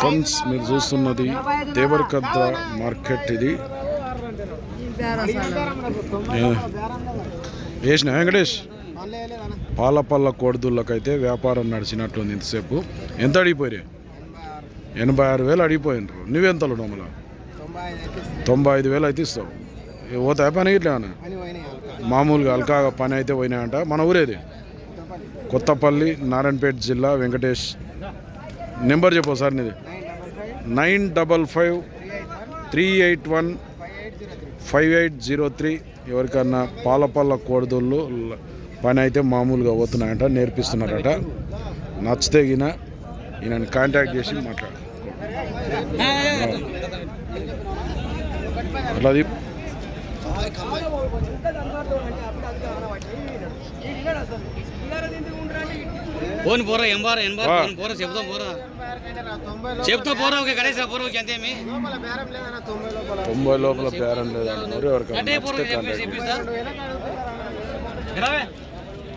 Friends మీరు చూస్తున్నది Devarakadra market ఇది. వేసిన వెంకటేష్ పాలపల్ల కోడిదుళ్ళకైతే వ్యాపారం నడిచినట్లుంది ఇంతసేపు. ఎంత అడిగిపోయారు ఎనభై ఆరు వేలు అడిగిపోయినరు. నువ్వెంతలు డొమ్మల తొంభై ఐదు వేలు అయితే ఇస్తావు. ఏ పని ఇట్లా మామూలుగా అల్కాగా పని అయితే పోయినాయంట. మన ఊరేది? కొత్తపల్లి నారాయణపేట జిల్లా వెంకటేష్ నెంబర్ చెప్పు సార్ నీది. Nine double five three eight one five eight zero three. ఎవరికన్నా పాలపల్ల కోడిదోళ్ళు పని అయితే మామూలుగా అవుతున్నాయంట నేర్పిస్తున్నారట. నచ్చితే గిన ఈయనని కాంటాక్ట్ చేసి మాట్లాడు. అట్లా అది ఫోన్ పోరా ఎంబార్ ఎంబార్ ఆ. ఫోన్ పోరా చెప్తాం పోరా. చెప్తా పోరా ఒక గణేష్ పోరా ఒక ఎంతేమి తొంభై లోపల పేరం లేదు అంటున్నారు